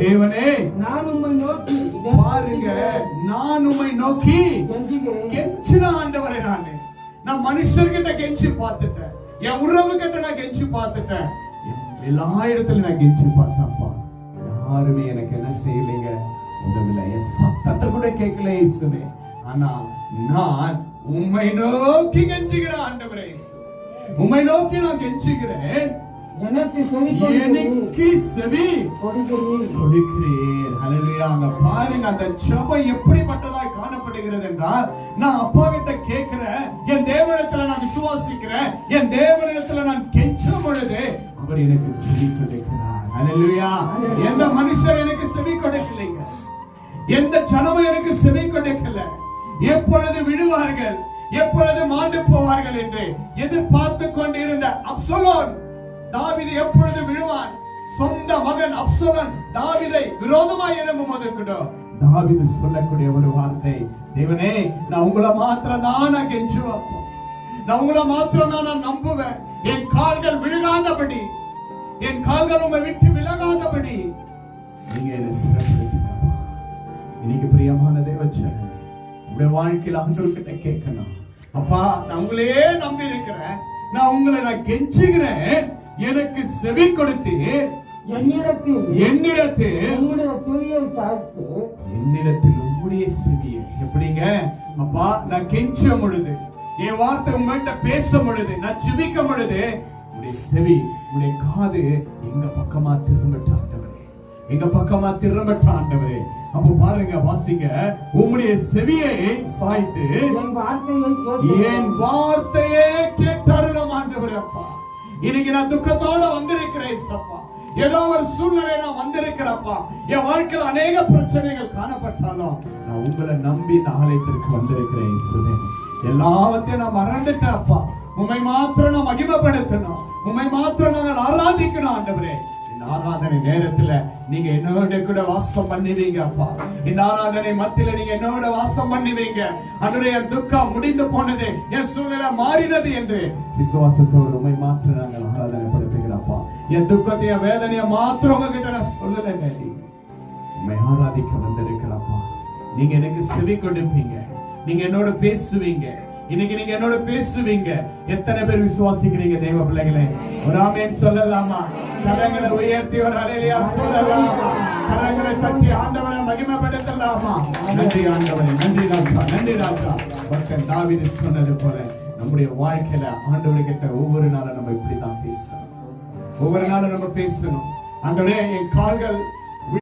தேவனே நான் உம்மை நோக்கி பாருங்க நான் உம்மை நோக்கி கெஞ்சின ஆண்டவரே நானு. நான் மனுஷர்கிட்ட கெஞ்சி பார்த்துட்டேன். என் உறவு கிட்ட நான் கெஞ்சி பார்த்துட்டேன். எல்லா இடத்துல நான் கெஞ்சி பார்த்தேன்ப்பா. யாருமே எனக்கு என்ன செய்யலைங்க? உதவில என் சத்தத்தை கூட கேட்கல இயேசுவே. ஆனா நான் உம்மை நோக்கி கெஞ்சுகிறேன் ஆண்டவரே. உம்மை நோக்கி நான் கெஞ்சுகிறேன். எனக்கு செவி. எனக்கு செவி கொடுக்கிறீர். ஹalleluya. அங்க பாருங்க அந்த ஜெபம் எப்படிப்பட்டதாய் காணப்படுகிறது என்றால் நான் அப்பா கிட்ட கேட்கிறேன் என் தேவனிடத்துல நான் விசுவாசிக்கிறேன் என் தேவனிடத்துல நான் கெஞ்சும் பொழுது அவர் எனக்கு செவி கொடுக்கிறார். ஹalleluya. எந்த மனுஷர் எனக்கு செவி கொடுக்கலைங்க? எந்த ஜனமும் எனக்கு செவி கொடுக்கல? எப்பொழுது விழுவார்கள்? எப்பொழுது மாண்டு போவார்கள் என்று எதிர்பார்த்து கொண்டிருந்த அப்சலோன் தாவீது எப்பொழுது விழுவான்? சொந்த மகன் அப்சலன் தாவிதை விரோதமாய் எழும்பும் போது கூட சொல்லக்கூடிய ஒரு வார்த்தை தேவனே நான் உங்களை மாத்திரம் தான் நான் கெஞ்சுவேன் நான் உங்களை மாத்திரம் தான் நான் நம்புவேன். என் கால்கள் விழுகாதபடி என் கால்கள் உங்களை விட்டு விலகாதபடி நீங்க என்னை சிறப்படுத்தினப்பா இன்னைக்கு பிரியமான தேவச்சன் உங்களுடைய வாழ்க்கையில ஆண்டவர்கிட்ட கேட்கணும். அப்பா நான் உங்களையே நம்பி இருக்கிறேன் நான் உங்களை நான் கெஞ்சுகிறேன். எனக்கு செவி கொடுத்து என்னிடத்தில் என்னிடத்தில் உம்முடைய செவியை சாய்த்து என்னிடத்தில் உங்களுடைய செவியை. எப்படிங்க? அப்பா நான் கெஞ்சும் பொழுது என் வார்த்தை உங்கள்கிட்ட பேசும் பொழுது நான் ஜெபிக்கும் பொழுது உங்களுடைய செவி உங்களுடைய காது எங்க பக்கமா திரும்பட்ட ஆண்டவரே. எங்க பக்கமா திரும்பட்ட ஆண்டவரே. அப்ப பாருங்க வாசிங்க. உங்களுடைய செவியை சாய்த்து என் வார்த்தையை என் அப்பா இன்னைக்கு நான் துக்கத்தோட வந்திருக்கிறேன் சப்பா. ஏதோ ஒரு சூழ்நிலை நான் வந்திருக்கிறப்பா என் வாழ்க்கையில் அநேக பிரச்சனைகள் காணப்பட்டாலும் நான் உங்களை நம்பி இந்த ஆலயத்திற்கு வந்திருக்கிறேன் இயேசுவே. எல்லாவற்றையும் நான் மறந்துட்டேன் அப்பா உண்மை மாத்திரம் நான் மகிமைப்படுத்தணும். உண்மை மாத்திரம் நாங்கள் ஆராதிக்கணும் ஆண்டவரே. இந்த ஆராதனை நேரத்துல நீங்க என்னோட கூட வாசம் பண்ணுவீங்க அப்பா. இந்த ஆராதனை மத்தியில நீங்க என்னோட வாசம் பண்ணுவீங்க. அன்றைய துக்கம் முடிந்து போனது என் சூழ்நிலை மாறினது என்று விசுவாசத்தோடு உண்மை மாற்ற நாங்கள் ஆராதனை படுத்துகிறப்பா என் துக்கத்தைய வேதனைய மாத்திரம் உங்ககிட்ட நான் சொல்லலைங்க உண்மை ஆராதிக்க வந்திருக்கிறப்பா நீங்க எனக்கு செவி கொடுப்பீங்க. நீங்க என்னோட பேசுவீங்க. இன்னைக்கு நீங்க என்னோட பேசுவீங்க. எத்தனை பேர் விசுவாசிக்கிறீங்க தேவ பிள்ளைகளே? ஒரு ஆமேன் சொல்லலாமா? கரங்களை உயர்த்தி ஒரு அலையிலையா சொல்லலாமா? கரங்களை தட்டி ஆண்டவரை மகிமைப்படுத்தலாமா? நன்றி ஆண்டவரே நன்றி ராஜா நன்றி ராஜா. பக்தன் தாவீது சொன்னது போல நம்முடைய வாழ்க்கையில ஆண்டவரை கிட்ட ஒவ்வொரு நாளும் நம்ம இப்படிதான் பேசணும். ஒவ்வொரு நாளும் நம்ம பேசணும். ஆண்டவரே என் கால்கள்